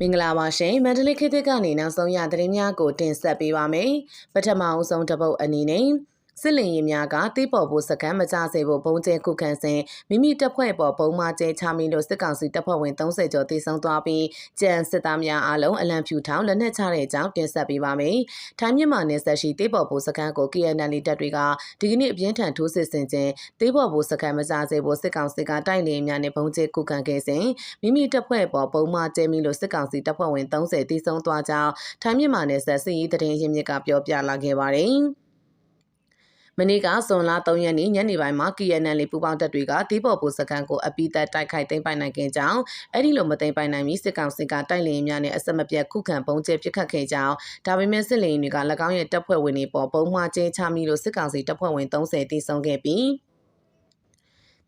မင်္ဂလာပါရှင်မန္တလေးခေတ်သစ်ကနေနောက်ဆုံးရသတင်းများကိုတင်ဆက်ပေးပါမယ်ပထမအဦးဆုံးတစ်ပုတ်အနေနဲ့ စစ်လင်ရင်များကတိပေါ်ဖို့စကန်မကြစေဖို့ဘုံကျဲခုခံစဉ်မိမိတပ်ဖွဲ့ပေါ်ဘုံမကျဲချမီလို့စစ်ကောင်စီတပ်ဖွဲ့ဝင်30ကျော်တေဆုံးသွားပြီးကြံစစ်သားများအားလုံးအလံဖြူထောင်လက်နက်ချတဲ့အကြောင်းတင်ဆက်ပေးပါမယ်။ထိုင်းမြန်မာနယ်စပ်ရှိတိပေါ်ဖို့စကန်ကို KNL တပ်တွေကဒီကနေ့အပြင်းထန်ထိုးစစ်ဆင်ခြင်းတိပေါ်ဖို့စကန်မကြစေဖို့စစ်ကောင်စီကတိုက်လျင်များနဲ့ဘုံကျဲခုခံခဲ့စဉ်မိမိတပ်ဖွဲ့ပေါ်ဘုံမကျဲမီလို့စစ်ကောင်စီတပ်ဖွဲ့ဝင်30တေဆုံးသွားကြောင်းထိုင်းမြန်မာနယ်စပ်စစ်ရေးတရင်ရင်းမြစ်ကပြောပြလာခဲ့ပါတယ်။ မနေ့ကဇွန်လ3ရက်နေ့ညနေပိုင်းမှာ KNL ပူပေါင်းတပ်တွေကတီးပေါ်ပူစကန်ကိုအပိသက်တိုက်ခိုက်သိမ်းပိုက်နိုင်ခဲ့ကြောင်းအဲ့ဒီလိုမသိမ်းပိုက်နိုင်မီစစ်ကောင်စီကတိုက်လျင်များနဲ့အဆက်မပြတ်ခုခံပုံကျဲပစ်ခတ်ခဲ့ကြောင်းဒါပေမဲ့စစ်လင်တွေက၎င်းရဲ့တပ်ဖွဲ့ဝင်တွေပေါ်ပုံမှားကျဲချမိလို့စစ်ကောင်စီတပ်ဖွဲ့ဝင်30တိစုံခဲ့ပြီး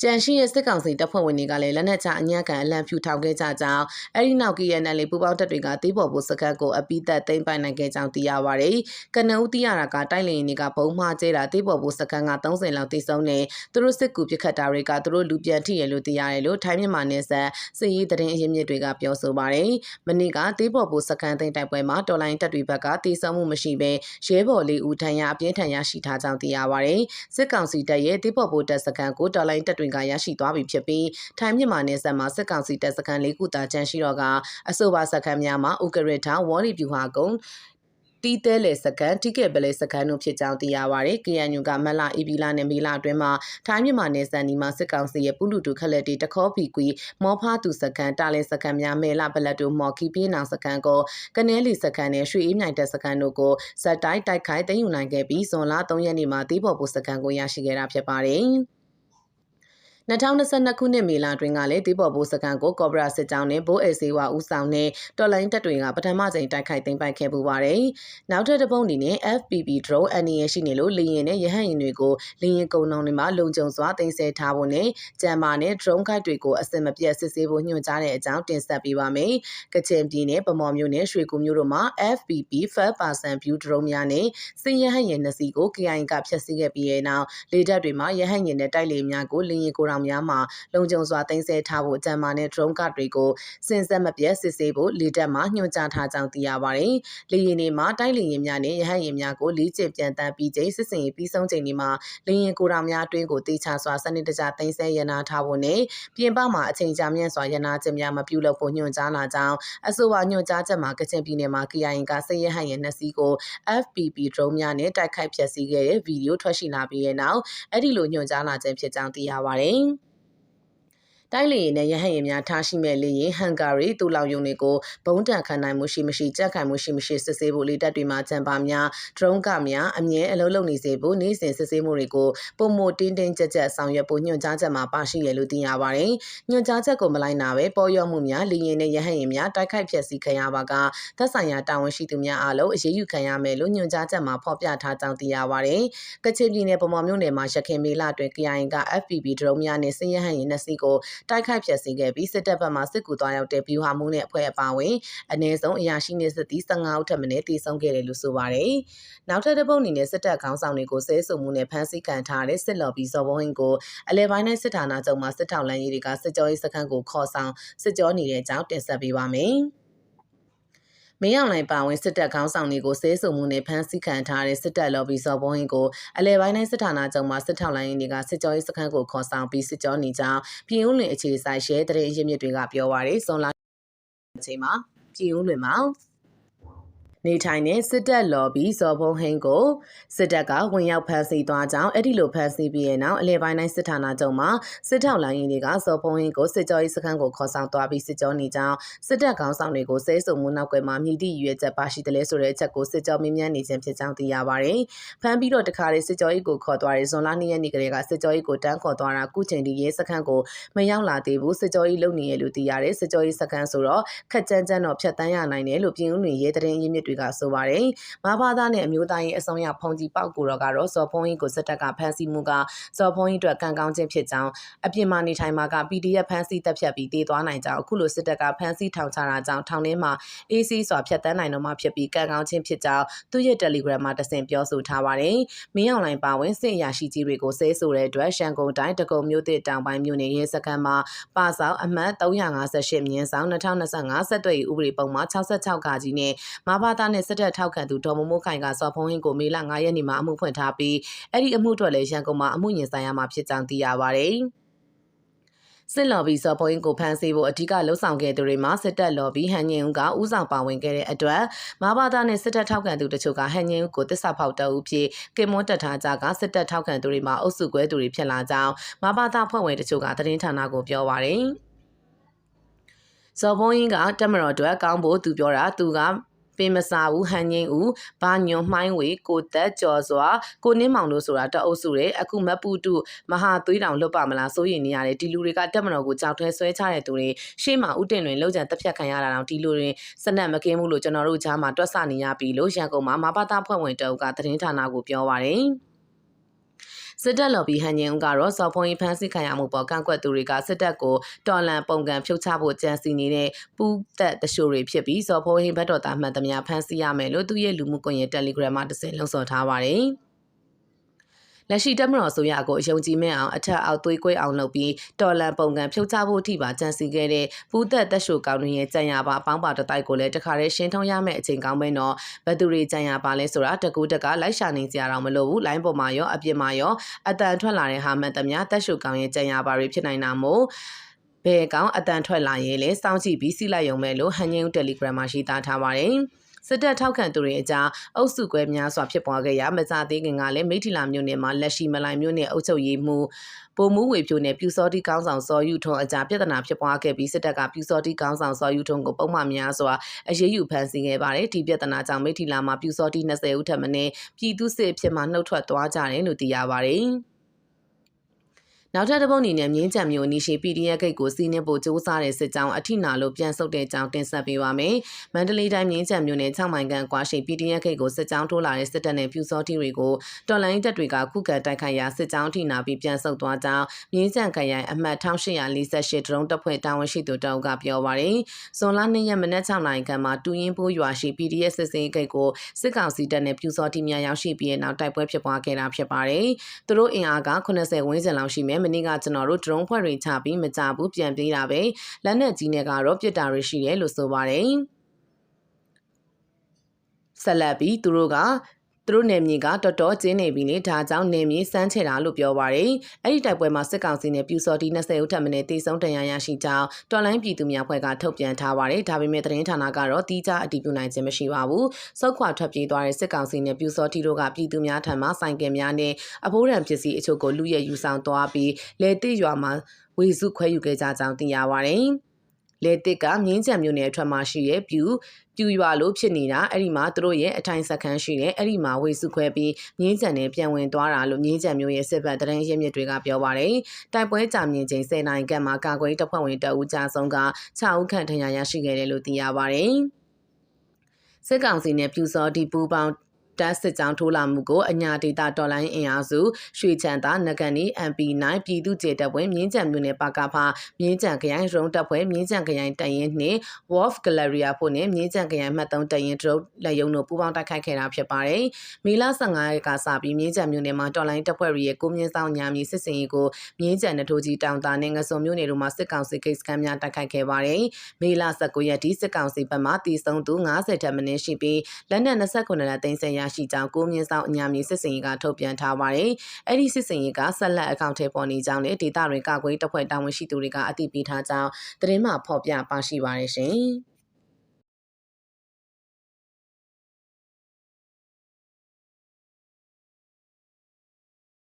ကြံရှိရဲ့စစ်ကောင်စီတပ်ဖွဲ့ဝင်တွေကလည်းလက်နက်ချအညံ့ကန်အလံဖြူထောင်ခဲ့ကြကြောင်းအဲဒီနောက် KNL ပူပေါင်းတပ်တွေကတီးပေါ်ဖို့စကတ်ကိုအပိသက်သိမ်းပိုက်နိုင်ခဲ့ကြောင်းသိရပါဗျ။ကနဦးသိရတာကတိုက်လျင်တွေကဘုံမှားကျဲတာတီးပေါ်ဖို့စကတ်က30လောက်တိစုံနေသူတို့စစ်ကူပစ်ခတ်တာတွေကသူတို့လူပြန်ထိရလို့သိရတယ်လို့ထိုင်းမြန်မာနယ်စပ်စစ်ရေးသတင်းအရင်းမြစ်တွေကပြောဆိုပါတယ်။မနေ့ကတီးပေါ်ဖို့စကန်သိမ်းတိုက်ပွဲမှာတော်လိုင်းတပ်တွေဘက်ကတိစုံမှုမရှိဘဲရဲဘော်လေးဦးထံရအပြင်းထန်ရရှိထားကြောင်းသိရပါတယ်။စစ်ကောင်စီတပ်ရဲ့တီးပေါ်ဖို့တပ်စကန်ကိုတော်လိုင်းတပ်တွေကရရှိသွားပြီဖြစ်ပြီးထိုင်းမြန်မာနယ်စပ်မှာစစ်ကောင်စီတပ်စခန်းလေးခုသာကျန်ရှိတော့ကအဆိုပါစခန်းများမှာဥကရထဝေါ်လီပြူဟာကုန်းတီးတဲလေစကန်တိကက်ပလေစကန်တို့ဖြစ်ကြောင်းသိရပါဗျ။ KNU ကမလအီပီလာနဲ့မေလာအတွင်းမှာထိုင်းမြန်မာနယ်စပ်နီမှာစစ်ကောင်စီရဲ့ပုလူတူခလက်တီတခေါဖီကွီမောဖားသူစကန်တာလဲစကန်များမဲလာပလက်တို့မော်ကီပြေးနောင်စကန်ကိုကနေလီစကန်နဲ့ရွှေအေးမြိုင်တက်စကန်တို့ကိုဇက်တိုက်တိုက်ခိုက်သိမ်းယူနိုင်ခဲ့ပြီးဇွန်လ3ရက်နေ့မှာတီးဖို့ပူစကန်ကိုရရှိခဲ့တာဖြစ်ပါတယ်။ 2022ခုနှစ်မေလတွင်ကလည်းဒေပေါ်ဘိုးစကန်ကိုကော့ဘရာစစ်ကြောင်းနဲ့ဘိုးအေစီဝါဦးဆောင်နဲ့တော်လိုင်းတပ်တွေကပထမကြိမ်တိုက်ခိုက်သိမ်းပိုက်ခဲ့ပူပါတယ်။နောက်ထပ်တစ်ပုံအနေနဲ့ FPP drone အနေရရှိနေလို့လေရင်နဲ့ရဟတ်ရင်တွေကိုလေရင်ကုန်းနောင်တွေမှာလုံခြုံစွာတင်ဆက်ထားဖို့နဲ့ကြံမာနဲ့ drone ခိုက်တွေကိုအစင်မပြတ်စစ်ဆေးဖို့ညွှန်ကြားတဲ့အကြောင်းတင်ဆက်ပေးပါမယ်။ကချင်ပြည်နယ်ဗမော်မြို့နယ်ရွှေကူမြို့တို့မှာ FPP 5% view drone များနဲ့စစ်ရဟတ်ရင်နှစ်စီးကို KIA ကဖျက်ဆီးခဲ့ပြီးတဲ့နောက်လေတပ်တွေမှာရဟတ်ရင်နဲ့တိုက်လေများကိုလေရင်ကိုယ်ဆောင်များမှာလုံခြုံစွာတင်ဆက်ထားဖို့အကြံပါနဲ့ drone ကတွေကိုစင်ဆက်မပြတ်စစ်ဆေးဖို့လေတပ်မှညွှန်ကြားထားကြောင်းသိရပါတယ်။လေယာဉ်တွေမှာတိုက်လေယာဉ်များနဲ့ရဟတ်ယာဉ်များကိုလေ့ကျင့်ပြန်တမ်းပြီးချိန်စစ်စင်ရေးပြီးဆုံးချိန်တွေမှာလေယာဉ်ကိုယ်တော်များအတွင်းကိုတေချာစွာစနစ်တကျတင်ဆက်ရနာထားဖို့နဲ့ပြင်ပမှာအချိန်ကြာမြင့်စွာရနာခြင်းများမပြုလုပ်ဖို့ညွှန်ကြားလာကြောင်းအဆိုပါညွှန်ကြားချက်မှာကချင်ပြည်နယ်မှာ KIA ကစစ်ရဟတ်ယာဉ်နှစ်စီးကို FPP drone များနဲ့တိုက်ခိုက်ဖျက်ဆီးခဲ့တဲ့ဗီဒီယိုထွက်ရှိလာပြီးတဲ့နောက်အဲ့ဒီလိုညွှန်ကြားလာခြင်းဖြစ်ကြောင်းသိရပါတယ်။ တိုက်လေယာဉ်နဲ့ရဟတ်ယာဉ်များထားရှိမဲ့လေယာဉ်ဟန်ဂါရီတူလောင်ယုံတွေကိုဘုံတန်ခံနိုင်မှုရှိမရှိကြက်ခိုင်မှုရှိမရှိစစ်ဆေးဖို့လေတပ်တွေမှာကြံပါများဒရုန်းကများအမြဲအလုံးလုံးနေစေဖို့နေ့စဉ်စစ်ဆေးမှုတွေကိုပုံမတင်းတင်းကြပ်ကြပ်ဆောင်ရွက်ဖို့ညွှန်ကြားချက်မှာပါရှိရလို့သိရပါတယ်။ညွှန်ကြားချက်ကိုမလိုက်နာပဲပေါ်ရော့မှုများလေယာဉ်နဲ့ရဟတ်ယာဉ်များတိုက်ခိုက်ဖျက်ဆီးခံရပါကသက်ဆိုင်ရာတာဝန်ရှိသူများအားလုံးအရေးယူခံရမယ်လို့ညွှန်ကြားချက်မှာဖော်ပြထားကြောင်းသိရပါတယ်။ကချင်ပြည်နယ်ဗမာမြို့နယ်မှာရခိုင်မေလအတွင်း KIA က FPV ဒရုန်းများနဲ့စစ်ရဟတ်ယာဉ်နှစ်စီးကိုတိုက်ခိုက်ဖျက်ဆီးခဲ့ပြီးစစ်တပ်ဘက်မှစစ်ကူသွားရောက်တဲ့ဗျူဟာမှုနဲ့အဖွဲ့အပါအဝင်အ ਨੇ ဆုံးအရာရှိနေစစ်သည်15ဦးထပ်မံတည်ဆုံခဲ့တယ်လို့ဆိုပါတယ်။နောက်ထပ်တစ်ပုတ်အနေနဲ့စစ်တပ်ခေါင်းဆောင်တွေကိုဆဲဆုံမှုနဲ့ဖမ်းဆီးခံထားတဲ့စစ်လော်ဘီဇော်ဘုံဟင်ကိုအလဲပိုင်းနဲ့စစ်ဌာနချုပ်မှစစ်ထောက်လန်းရေးတွေကစစ်ကြောရေးစခန်းကိုခေါ်ဆောင်စစ်ကြောနေတဲ့အကြောင်းတင်ဆက်ပေးပါမယ်။ မင်းအောင်လှိုင်ပါဝင်စစ်တပ်ခေါင်းဆောင်တွေကိုဆဲဆုံမှုနဲ့ဖမ်းဆီးခံထားတဲ့စစ်တပ်လော်ဘီစော်ဘုံဟင်ကိုအလဲပိုင်းတိုင်းစစ်ဌာနချုပ်မှာစစ်ထောက်လိုင်းတွေကစစ်ကြောရေးစခန်းကိုခေါ်ဆောင်ပြီးစစ်ကြောနေကြောင်းပြည်ဦးလွင်အခြေဆိုင်ရဲတရင်ရင်းမြစ်တွေကပြောပါရယ်ဇွန်လအချိန်မှာပြည်ဦးလွင်မှာ နေထိုင်တဲ့စစ်တပ်လော်ဘီဇော်ဖုံးဟင်းကိုစစ်တပ်ကဝင်ရောက်ဖမ်းဆီးသွားကြောင်းအဲ့ဒီလိုဖမ်းဆီးပြီးတဲ့နောက်အလဲပိုင်းတိုင်းစစ်ဌာနချုပ်မှာစစ်ထောက်လိုင်းရင်တွေကဇော်ဖုံးဟင်းကိုစစ်ကြောရေးစခန်းကိုခေါ်ဆောင်သွားပြီးစစ်ကြောနေကြောင်းစစ်တပ်ခေါင်းဆောင်တွေကိုဆဲဆုံမှုနောက်ကွယ်မှာမြည်သည့်ရွေချက်ပါရှိတယ်လဲဆိုတဲ့အချက်ကိုစစ်ကြောမင်းမြန်းနေခြင်းဖြစ်ကြောင်းသိရပါတယ်။ဖမ်းပြီးတော့တခါလေစစ်ကြောရေးကိုခေါ်သွားတဲ့ဇွန်လ2ရက်နေ့ကလေးကစစ်ကြောရေးကိုတန်းခေါ်သွားတာခုချိန်ဒီရဲစခန်းကိုမရောက်လာသေးဘူးစစ်ကြောရေးလုပ်နေရလို့သိရတယ်စစ်ကြောရေးစခန်းဆိုတော့ခက်ကြမ်းကြမ်းတော့ဖြတ်တန်းရနိုင်တယ်လို့ပြည်ဦးလွင်ရဲတရင်ရင်းမြစ်တွေကတွေကဆိုပါတယ်။မဘာသာနဲ့အမျိုးသားရေးအစုံရဖုန်ကြီးပေါက်ကိုတော့ကတော့ဇော်ဖုံးကြီးကိုစစ်တပ်ကဖမ်းဆီးမှုကဇော်ဖုံးကြီးအတွက်ကံကောင်းခြင်းဖြစ်ကြောင်းအပြင်မှာနေထိုင်မှာက PDF ဖမ်းဆီးတပ်ဖြတ်ပြီးတည်သွားနိုင်ကြောင်းအခုလိုစစ်တပ်ကဖမ်းဆီးထောင်ချတာကြောင့်ထောင်ထဲမှာ AC စွာဖျက်တမ်းနိုင်တော့မှဖြစ်ပြီးကံကောင်းခြင်းဖြစ်ကြောင်းသူ့ရဲ့ Telegram မှာတစင်ပြောဆိုထားပါတယ်။မင်းအောင်လိုင်ပါဝင်စစ်အရာရှိကြီးတွေကိုဆဲဆိုတဲ့အတွက်ရှန်ကုန်တိုင်းတကုံမြို့တစ်တောင်ပိုင်းမြို့နယ်ရဲစခန်းမှာပါဆောင်အမှတ်358မြင်းဆောင်2025ဆက်သွယ်ဥပဒေပုံမှာ66ကကြီးနဲ့မဘာသာနဲ့စစ်တပ်ထောက်ခံသူဒေါ်မမိုးခိုင်ကစော်ဖုံးဟင်းကိုမေလ9ရက်နေ့မှာအမှုဖွင့်ထားပြီးအဲ့ဒီအမှုအတွက်လည်းရန်ကုန်မှာအမှုရင်ဆိုင်ရမှာဖြစ်ကြောင်းသိရပါတယ်။စစ်လော်ဘီစော်ဖိုင်းကိုဖမ်းဆီးဖို့အဓိကလှုံ့ဆော်ခဲ့သူတွေမှာစစ်တပ်လော်ဘီဟန်ညင်ဦးကဥဆောင်ပါဝင်ခဲ့တဲ့အတွက်မဘာသာနဲ့စစ်တပ်ထောက်ခံသူတချို့ကဟန်ညင်ဦးကိုတစ္ဆဖောက်တအုပ်ဖြစ်ကင်မွန်တက်ထားကြကစစ်တပ်ထောက်ခံသူတွေမှာအုပ်စုကွဲသူတွေဖြစ်လာကြောင်းမဘာသာဖွဲ့ဝင်တချို့ကသတင်းဌာနကိုပြောပါရယ်ဇော်ဘုံင်းကတက်မတော်အတွက်ကောင်းဖို့သူပြောတာသူက ပင်မစာဘူးဟန်ငိမ့်ဦးဘာညွန်မှိုင်းဝေကိုတက်ကျော်စွာကိုနင်းမောင်တို့ဆိုတာတအုပ်စုတဲ့အခုမပူတုမဟာသွေးတောင်လွတ်ပါမလားစိုးရင်နေရတယ်ဒီလူတွေကတက်မတော်ကိုကြောက်ထဲဆွဲချတဲ့သူတွေရှေ့မှာဥတင်တွင်လောက်ကြံတက်ဖြတ်ခံရတာတောင်ဒီလူတွေစနက်မကင်းဘူးလို့ကျွန်တော်တို့ကြားမှာတွက်ဆနေရပြီလို့ရန်ကုန်မှာမဘာသာဖွဲ့ဝင်တအုပ်ကသတင်းဌာနကိုပြောပါတယ် စစ်တပ်လော်ဘီဟန်ညင်ဦးကတော့စော်ဖုံးရင်ဖမ်းဆီးခံရမှုပေါ်ကန့်ကွက်သူတွေကစစ်တပ်ကိုတော်လန်ပုံကံဖြုတ်ချဖို့ကြံစီနေတဲ့ပူးသက်တရှို့တွေဖြစ်ပြီးစော်ဖုံးရင်ဘတ်တော်သားမှန်သမျှဖမ်းဆီးရမယ်လို့သူ့ရဲ့လူမှုကွန်ရက် Telegram မှာတစ်စင်လှုံ့ဆော်ထားပါတယ်။ လက်ရှိတက်မတော်ဆိုရကိုအယုံကြည်မဲ့အောင်အထက်အောက်သွေးကွေးအောင်လုပ်ပြီးတော်လန်ပုံကံဖြုတ်ချဖို့အထိပါကြံစီခဲ့တဲ့ပူးသက်သက်ရှိုကောင်းရဲ့ကြံရပါအပေါင်းပါတတိုက်ကိုလည်းတခါတည်းရှင်းထုံးရမယ့်အချိန်ကောင်းပဲတော့ဘသူတွေကြံရပါလဲဆိုတာတကူတက်ကလိုက်ရှာနေကြရအောင်မလို့ဘူးလိုင်းပေါ်မှာရောအပြင်မှာရောအတန်ထွက်လာတဲ့ဟာမှန်သမျှသက်ရှိုကောင်းရဲ့ကြံရပါတွေဖြစ်နိုင်တာမို့ဘယ်ကောင်အတန်ထွက်လာရင်လဲစောင့်ကြည့်ပြီးစီလိုက်ရုံပဲလို့ဟန်ငင်း Telegram မှာရေးသားထားပါတယ်။ စစ်တပ်ထောက်ခံသူတွေအကြားအုပ်စုကွဲများစွာဖြစ်ပွားခဲ့ရမစားသေးခင်ကလည်းမိထီလာမြို့နယ်မှာလက်ရှိမလိုင်မြို့နယ်အုပ်ချုပ်ရေးမှူးပုံမှုဝေဖြိုနယ်ပြူစောတိကောင်းဆောင်စောယူထွန်းအကြပြဿနာဖြစ်ပွားခဲ့ပြီးစစ်တပ်ကပြူစောတိကောင်းဆောင်စောယူထွန်းကိုပုံမှန်များစွာအရေးယူဖမ်းဆီးခဲ့ပါတယ်ဒီပြဿနာကြောင့်မိထီလာမှာပြူစောတိ20ဦးထပ်မင်းပြည်သူစစ်ဖြစ်မှနှုတ်ထွက်သွားကြတယ်လို့သိရပါတယ် နောက်ထပ်တစ်ပုတ်အနေနဲ့မြင်းကြံမျိုးနီရှိ PDF ဂိတ်ကိုစီးနှင်းဖို့စ조사တဲ့စစ်ကြောင်းအထိနာလို့ပြန်ဆုတ်တဲ့ကြောင်းတင်ဆက်ပေးပါမယ်။မန္တလေးတိုင်းမြင်းကြံမျိုးနဲ့6မိုင်ကန်ကွာရှိ PDF ဂိတ်ကိုစစ်ကြောင်းထိုးလာတဲ့စစ်တပ်နဲ့ပြူစောတိတွေကိုတော်လိုင်းတပ်တွေကခုခံတိုက်ခိုက်ရာစစ်ကြောင်းထိနာပြီးပြန်ဆုတ်သွားကြောင်းမြင်းကြံခရိုင်အမှတ်1848ဒရုန်းတပ်ဖွဲ့တာဝန်ရှိသူတောက်ကပြောပါရယ်။ဇွန်လ2ရက်မနက်6နာရီခန့်မှာတူရင်ပိုးရွာရှိ PDF စစ်စင်ဂိတ်ကိုစစ်ကောင်စီတပ်နဲ့ပြူစောတိများရောက်ရှိပြီးနောက်တိုက်ပွဲဖြစ်ပွားခဲ့တာဖြစ်ပါတယ်။သူတို့အင်အားက80ဝန်းကျင်လောက်ရှိမယ်မနေ့ကကျွန်တော်တို့ drone ဖွဲ့တွေချပြီးမကြဘူးပြန်ပြေးတာပဲလက်နက်ကြီးနဲ့ကတော့ပြစ်တာတွေရှိတယ်လို့ဆိုပါတယ်ဆက်လက်ပြီးသူတို့က သူတို့နယ်မြေကတော်တော်ကျင်းနေပြီလေဒါကြောင့်နယ်မြေစမ်းချေတာလို့ပြောပါရယ်အဲ့ဒီတိုက်ပွဲမှာစစ်ကောင်စီနဲ့ပြူစော်တီ20ဦးထပ်မံတေဆုံးတရားရရှိကြောင်းတော်လိုင်းပြည်သူများဖွဲ့ကထုတ်ပြန်ထားပါတယ်ဒါပေမဲ့သတင်းဌာနကတော့တီးခြားအတည်ပြုနိုင်ခြင်းမရှိပါဘူးစုတ်ခွာထွက်ပြေးသွားတဲ့စစ်ကောင်စီနဲ့ပြူစော်တီတို့ကပြည်သူများထံမှဆိုင်ကယ်များနဲ့အဖိုးရံပစ္စည်းအချို့ကိုလူရဲယူဆောင်သွားပြီးလေတိရွာမှာဝေစုခွဲယူခဲ့ကြကြောင်းသိရပါတယ် လေတစ်ကမြင်းကြံမြို့နယ်အထွက်မှာရှိတဲ့ပြူပြူရွာလို့ဖြစ်နေတာအဲ့ဒီမှာသူတို့ရဲ့အထိုင်စခန်းရှိတယ်အဲ့ဒီမှာဝေစုခွဲပြီးမြင်းကြံနဲ့ပြန်ဝင်သွားတာလို့မြင်းကြံမျိုးရဲ့စစ်ဘက်တရင်ရင်းမြစ်တွေကပြောပါတယ်တိုက်ပွဲကြာမြင့်ချိန်10နိုင်ကမှကာကွယ်တပ်ဖွဲ့ဝင်တအူးကြာဆုံးက6ဦးခန့်ထဏ်ရာရရှိခဲ့တယ်လို့သိရပါတယ်စစ်ကောင်စီနဲ့ပြူစောဒီပူပေါင်း တပ်စစ်ကြောင်းထိုးလာမှုကိုအညာဒေတာတော်လိုင်းအင်အားစုရွှေချန်သာနဂန်နီ MP9 ပြည်သူ့ကျေတပ်ဝင်မြင်းကြံမြို့နယ်ပါကဖာမြင်းကြံခရိုင်ရုံးတပ်ဖွဲ့မြင်းကြံခရိုင်တရင်နှင့် Wolf Galleria ဖို့နဲ့မြင်းကြံခရိုင်မှတ်သုံးတရင်ဒရုတ်လက်ယုံတို့ပူးပေါင်းတိုက်ခိုက်ခဲ့တာဖြစ်ပါတယ်။မေလ15ရက်ကစပြီးမြင်းကြံမြို့နယ်မှာတော်လိုင်းတပ်ဖွဲ့ရဲ့ကိုမြင့်ဆောင်ညာမီစစ်စင်ရေးကိုမြင်းကြံနထိုးကြီးတောင်တာနဲ့ငစုံမြို့နယ်တို့မှာစစ်ကောင်စီကိစ္စကမ်းများတိုက်ခိုက်ခဲ့ပါတယ်။မေလ19ရက်ဒီစစ်ကောင်စီဘက်မှတည်ဆုံသူ90ထက်မနည်းရှိပြီးလက်နက်29လက်သိမ်းဆည်းရရှိကြောင်းကိုမြင့်ဆောင်အညာမြေစစ်စင်ရေးကထုတ်ပြန်ထားပါတယ်။အဲ့ဒီစစ်စင်ရေးကဆက်လက်အကောင့်ထဲပေါ်နေကြောင်းနဲ့ဒေတာတွင်ကာကွယ်တပ်ဖွဲ့တာဝန်ရှိသူတွေကအသိပေးထားကြောင်းသတင်းမှဖော်ပြပါရှိပါတယ်ရှင်။